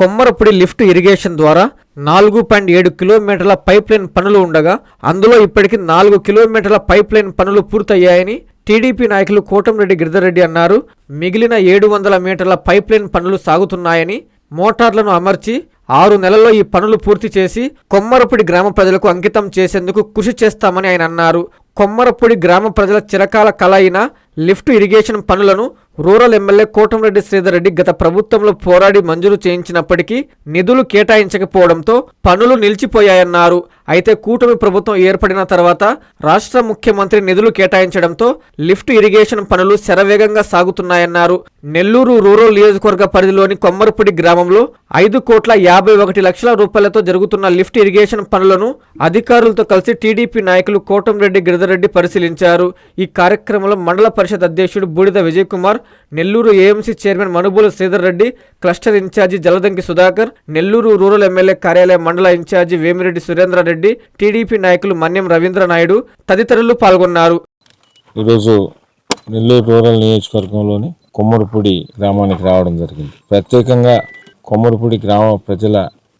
కొమ్మరపుడి lift irrigation ద్వారా నాలుగు point ఏడు కిలోమీటర్ల పైప్ లైన్ పనులు ఉండగా అందులో ఇప్పటికి నాలుగు కిలోమీటర్ల పైప్ లైన్ పనులు పూర్తయ్యాయని టీడీపీ నాయకులు కోటంరెడ్డి గిరిధర్రెడ్డి అన్నారు. మిగిలిన ఏడు వందల మీటర్ల పైప్ లైన్ పనులు సాగుతున్నాయని మోటార్లను అమర్చి ఆరు నెలల్లో ఈ పనులు పూర్తి చేసి కొమ్మరపుడి గ్రామ ప్రజలకు అంకితం చేసేందుకు కృషి చేస్తామని ఆయన అన్నారు. కొమ్మరపుడి గ్రామ ప్రజల చిరకాల కల అయిన లిఫ్ట్ ఇరిగేషన్ పనులను రూరల్ ఎమ్మెల్యే కోటంరెడ్డి శ్రీధర్ రెడ్డి గత ప్రభుత్వంలో పోరాడి మంజూరు చేయించినప్పటికీ నిధులు కేటాయించకపోవడంతో పనులు నిలిచిపోయాయన్నారు. అయితే కూటమి ప్రభుత్వం ఏర్పడిన తర్వాత రాష్ట్ర ముఖ్యమంత్రి నిధులు కేటాయించడంతో లిఫ్ట్ ఇరిగేషన్ పనులు శరవేగంగా సాగుతున్నాయన్నారు. నెల్లూరు రూరల్ నియోజకవర్గ పరిధిలోని కొమ్మరపూడి గ్రామంలో ఐదు కోట్ల యాభై ఒకటి లక్షల రూపాయలతో జరుగుతున్న లిఫ్ట్ ఇరిగేషన్ పనులను అధికారులతో కలిసి టీడీపీ నాయకులు కోటంరెడ్డి గిరిధరెడ్డి పరిశీలించారు. ఈ కార్యక్రమంలో మండల పరిషత్ అధ్యక్షుడు Budida Vijay Kumar Nellore AMC chairman Manubolu Sridhar Reddy cluster incharge Jaladanki Sudhakar Nellore rural MLA కార్యాలయ మండల ఇన్ఛార్జి వేమిరెడ్డి సురేంద్రారెడ్డి టీడీపీ నాయకులు మన్యం రవీంద్ర నాయుడు తదితరులు పాల్గొన్నారు. ఈరోజు నెల్లూరు రూరల్ నియోజకవర్గంలోని కొమ్మరిపూడి గ్రామానికి రావడం జరిగింది. ప్రత్యేకంగా కొమ్మరిపూడి గ్రామ ప్రజల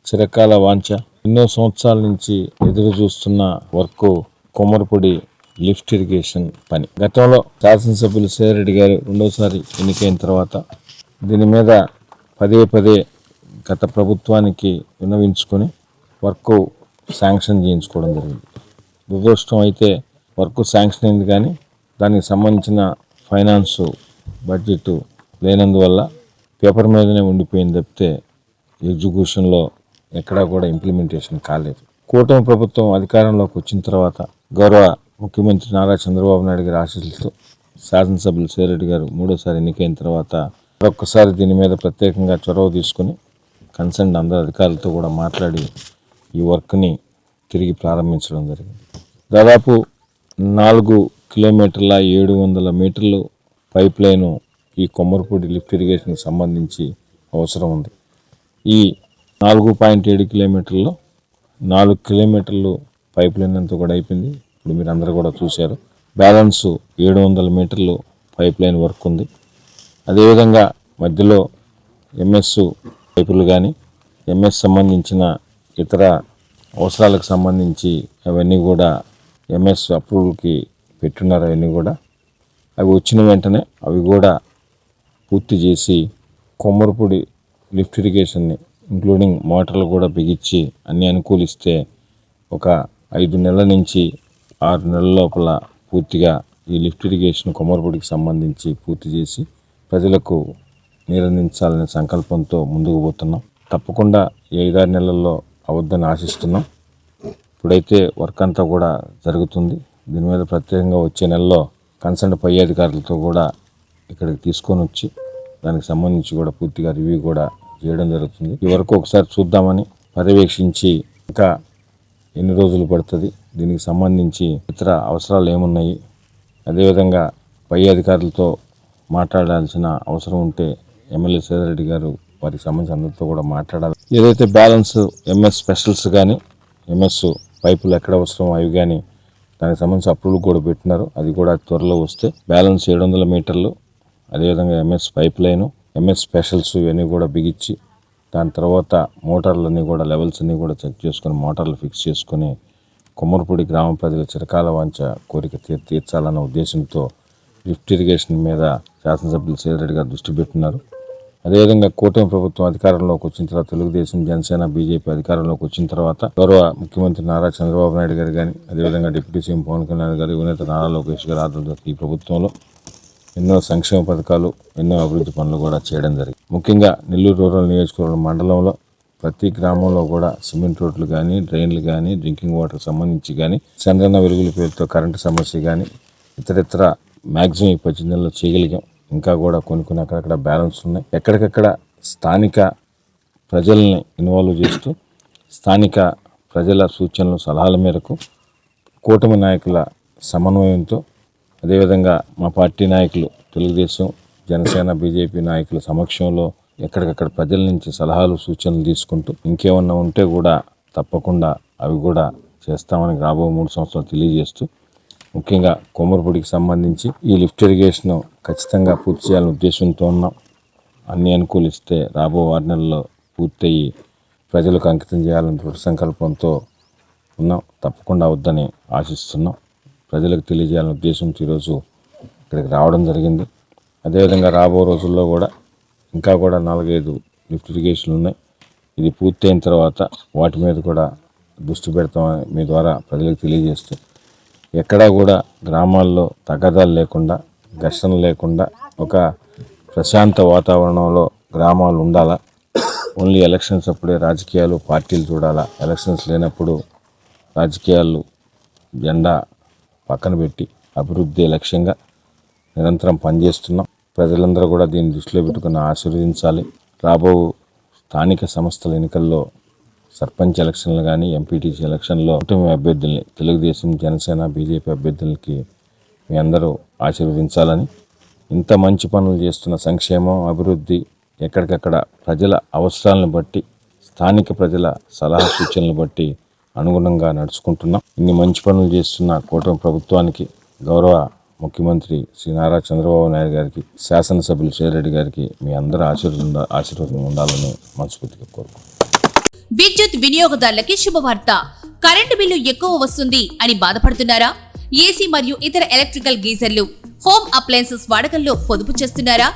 చిరకాల వాంఛ. ఎన్నో సంవత్సరాల నుంచి ఎదురు చూస్తున్న వర్క్ కొమ్మరిపూడి లిఫ్ట్ ఇరిగేషన్ పని. గతంలో శాసనసభ్యులు సేరెడ్డి గారు రెండోసారి ఎన్నికైన తర్వాత దీని మీద పదే పదే గత ప్రభుత్వానికి విన్నవించుకొని వర్క్ శాంక్షన్ చేయించుకోవడం జరిగింది. దురదృష్టం అయితే వర్క్ శాంక్షన్ అయింది కానీ దానికి సంబంధించిన ఫైనాన్స్ బడ్జెట్ లేనందువల్ల పేపర్ మీదనే ఉండిపోయింది తప్పితే ఎగ్జిక్యూషన్లో ఎక్కడా కూడా ఇంప్లిమెంటేషన్ కాలేదు. కూటమి ప్రభుత్వం అధికారంలోకి వచ్చిన తర్వాత గౌరవ ముఖ్యమంత్రి నారా చంద్రబాబు నాయుడు గారి ఆశీస్సులతో శాసనసభ్యులు సేరెడ్డి గారు మూడోసారి ఎన్నికైన తర్వాత ఒక్కసారి దీని మీద ప్రత్యేకంగా చొరవ తీసుకొని కన్సర్న్ అందరు అధికారులతో కూడా మాట్లాడి ఈ వర్క్ని తిరిగి ప్రారంభించడం జరిగింది. దాదాపు నాలుగు కిలోమీటర్ల ఏడు వందల మీటర్లు పైప్ లైను ఈ కొమ్మరపూడి లిఫ్ట్ ఇరిగేషన్కి సంబంధించి అవసరం ఉంది. ఈ నాలుగు పాయింట్ ఏడు కిలోమీటర్లు నాలుగు కిలోమీటర్లు పైప్ లైన్ అంతా కూడా అయిపోయింది. ఇప్పుడు మీరు అందరూ కూడా చూశారు. బ్యాలెన్స్ ఏడు వందల మీటర్లు పైప్ లైన్ వర్క్ ఉంది. అదేవిధంగా మధ్యలో ఎంఎస్ పైపులు కానీ ఎంఎస్ సంబంధించిన ఇతర అవసరాలకు సంబంధించి అవన్నీ కూడా ఎంఎస్ అప్రూవల్కి పెట్టున్నారు అవన్నీ కూడా. అవి వచ్చిన వెంటనే అవి కూడా పూర్తి చేసి కొమ్మరపూడి లిఫ్ట్ ఇరిగేషన్ని ఇంక్లూడింగ్ మోటార్లు కూడా బిగించి అన్ని అనుకూలిస్తే ఒక ఐదు నెలల నుంచి ఆరు నెలల లోపల పూర్తిగా ఈ లిఫ్ట్ ఇరిగేషన్ కొమరపూడికి సంబంధించి పూర్తి చేసి ప్రజలకు నీరందించాలనే సంకల్పంతో ముందుకు పోతున్నాం. తప్పకుండా ఈ ఐదారు నెలల్లో అవద్దని ఆశిస్తున్నాం. ఇప్పుడైతే వర్క్ అంతా కూడా జరుగుతుంది. దీని మీద ప్రత్యేకంగా వచ్చే నెలలో కన్సర్న్ పై అధికారులతో కూడా ఇక్కడికి తీసుకొని వచ్చి దానికి సంబంధించి కూడా పూర్తిగా రివ్యూ కూడా చేయడం జరుగుతుంది. ఈ వరకు ఒకసారి చూద్దామని పర్యవేక్షించి ఇంకా ఎన్ని రోజులు పడుతుంది దీనికి సంబంధించి ఇతర అవసరాలు ఏమున్నాయి? అదేవిధంగా పై అధికారులతో మాట్లాడాల్సిన అవసరం ఉంటే ఎమ్మెల్యే సేదరెడ్డి గారు వారికి సంబంధించిన అందరితో కూడా మాట్లాడాలి. ఏదైతే బ్యాలెన్స్ ఎంఎస్ స్పెషల్స్ కానీ ఎంఎస్ పైపులు ఎక్కడ అవసరం అవి కానీ దానికి సంబంధించి అప్రూవల్ కూడా పెట్టినారు. అది కూడా త్వరలో వస్తే బ్యాలెన్స్ ఏడు వందల మీటర్లు అదేవిధంగా MS pipe line MS specials ఇవన్నీ కూడా బిగించి దాని తర్వాత మోటార్లన్నీ కూడా లెవెల్స్ అన్నీ కూడా చెక్ చేసుకొని మోటార్లు ఫిక్స్ చేసుకొని కుమ్మరపూడి గ్రామ ప్రజల చిరకాల వాంఛ కోరిక తీర్చాలన్న ఉద్దేశంతో లిఫ్ట్ ఇరిగేషన్ మీద శాసనసభ్యులు సేదరెడ్డి గారు దృష్టి పెట్టినారు అదేవిధంగా కూటమి ప్రభుత్వం అధికారంలోకి వచ్చిన తర్వాత తెలుగుదేశం జనసేన బీజేపీ అధికారంలోకి వచ్చిన తర్వాత గౌరవ ముఖ్యమంత్రి నారా చంద్రబాబు నాయుడు గారు కానీ అదేవిధంగా డిప్యూటీ సీఎం పవన్ కళ్యాణ్ గారు యువనేత నారా లోకేష్ గారు ఆధ్వర్యంలో ఈ ప్రభుత్వంలో ఎన్నో సంక్షేమ పథకాలు ఎన్నో అభివృద్ధి పనులు కూడా చేయడం జరిగింది. ముఖ్యంగా నెల్లూరు రూరల్ నియోజకవర్గం మండలంలో ప్రతి గ్రామంలో కూడా సిమెంట్ రోడ్లు కానీ డ్రైన్లు కానీ డ్రింకింగ్ వాటర్ సంబంధించి కానీ చంద్రన్న వెలుగుల పేరుతో కరెంటు సమస్య కానీ ఇతరితర మ్యాక్సిమం ఈ పది నెలల్లో చేయగలిగాం. ఇంకా కూడా కొన్ని కొన్ని అక్కడక్కడ బ్యాలెన్స్ ఉన్నాయి. ఎక్కడికక్కడ స్థానిక ప్రజల్ని ఇన్వాల్వ్ చేస్తూ స్థానిక ప్రజల సూచనలు సలహాల మేరకు కూటమి నాయకుల సమన్వయంతో అదేవిధంగా మా పార్టీ నాయకులు తెలుగుదేశం జనసేన బీజేపీ నాయకుల సమక్షంలో ఎక్కడికక్కడ ప్రజల నుంచి సలహాలు సూచనలు తీసుకుంటూ ఇంకేమన్నా ఉంటే కూడా తప్పకుండా అవి కూడా చేస్తామని రాబో మూడు సంవత్సరాలు తెలియజేస్తూ ముఖ్యంగా కొమ్మరపొడికి సంబంధించి ఈ లిఫ్ట్ ఇరిగేషన్ ఖచ్చితంగా పూర్తి చేయాలనే ఉద్దేశంతో ఉన్నాం. అన్ని అనుకూలిస్తే రాబో ఆరు నెలల్లో పూర్తయి ప్రజలకు అంకితం చేయాలని దృఢ సంకల్పంతో ఉన్నాం. తప్పకుండా అవద్దని ఆశిస్తున్నాం. ప్రజలకు తెలియజేయాలనే ఉద్దేశంతో ఈరోజు ఇక్కడికి రావడం జరిగింది. అదేవిధంగా రాబో రోజుల్లో కూడా ఇంకా కూడా నాలుగైదు లిఫ్ట్ ఇరిగేషన్లు ఉన్నాయి. ఇది పూర్తయిన తర్వాత వాటి మీద కూడా దృష్టి పెడతామని మీ ద్వారా ప్రజలకు తెలియజేస్తూ ఎక్కడా కూడా గ్రామాల్లో తగాదాలు లేకుండా ఘర్షణ లేకుండా ఒక ప్రశాంత వాతావరణంలో గ్రామాలు ఉండాలా? ఓన్లీ ఎలక్షన్స్ అప్పుడే రాజకీయాలు పార్టీలు చూడాలా? ఎలక్షన్స్ లేనప్పుడు రాజకీయాలు జెండా పక్కన పెట్టి అభివృద్ధి లక్ష్యంగా నిరంతరం పనిచేస్తున్నాం. ప్రజలందరూ కూడా దీన్ని దృష్టిలో పెట్టుకుని ఆశీర్వదించాలి. రాబో స్థానిక సంస్థల ఎన్నికల్లో సర్పంచ్ ఎలక్షన్లు కానీ ఎంపీటీసీ ఎలక్షన్లో కూటమి అభ్యర్థుల్ని తెలుగుదేశం జనసేన బీజేపీ అభ్యర్థులకి మీ అందరూ ఆశీర్వదించాలని ఇంత మంచి పనులు చేస్తున్న సంక్షేమం అభివృద్ధి ఎక్కడికక్కడ ప్రజల అవసరాలను బట్టి స్థానిక ప్రజల సలహా సూచనలు బట్టి అనుగుణంగా నడుచుకుంటున్నాం. ఇన్ని మంచి పనులు చేస్తున్న కూటమి ప్రభుత్వానికి గౌరవ ముఖ్యమంత్రి శ్రీ నారా చంద్రబాబు నాయుడు గారికి శాసనసభ్యులు శ్రీరెడ్డి గారికి మీ అందరూ ఆశీర్వాదం ఆశీర్వాదం ఉండాలని మనస్ఫూర్తిగా కోరుకుంటున్నాను. విద్యుత్ వినియోగదారులకి శుభవార్త. కరెంటు బిల్లు ఎక్కువ వస్తుంది అని బాధపడుతున్నారా? ఏసీ మరియు ఇతర ఎలక్ట్రికల్ గీజర్లు హోమ్ అప్లయన్సెస్ వాడకంలో పొదుపు చేస్తున్నారా?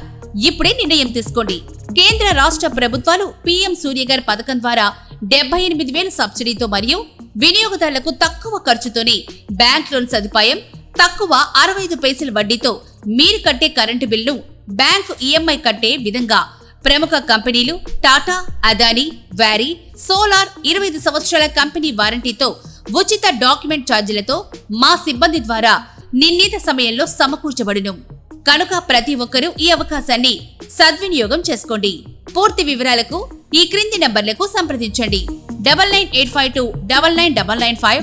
ఇప్పుడే నిర్ణయం తీసుకోండి. కేంద్ర రాష్ట్ర ప్రభుత్వాలు పీఎం సూర్యగర్ పథకం ద్వారా డెబ్బై ఎనిమిది వేల సబ్సిడీతో మరియు వినియోగదారులకు తక్కువ ఖర్చుతోనే బ్యాంక్ లోన్ సదుపాయం తక్కువ అరవై ఐదు పైసల వడ్డీతో మీరు కట్టే కరెంటు బిల్లు బ్యాంకు ఈఎంఐ కట్టే విధంగా ప్రముఖ కంపెనీలు టాటా అదానీ వ్యారీ సోలార్ ఇరవై ఐదు సంవత్సరాల కంపెనీ వారంటీతో ఉచిత డాక్యుమెంట్ ఛార్జీలతో మా సిబ్బంది ద్వారా నిర్ణీత సమయంలో సమకూర్చబడును. కనుక ప్రతి ఒక్కరూ ఈ అవకాశాన్ని సద్వినియోగం చేసుకోండి. పూర్తి వివరాలకు ఈ క్రింది నంబర్లకు సంప్రదించండి. Double nine eight five two double nine double nine five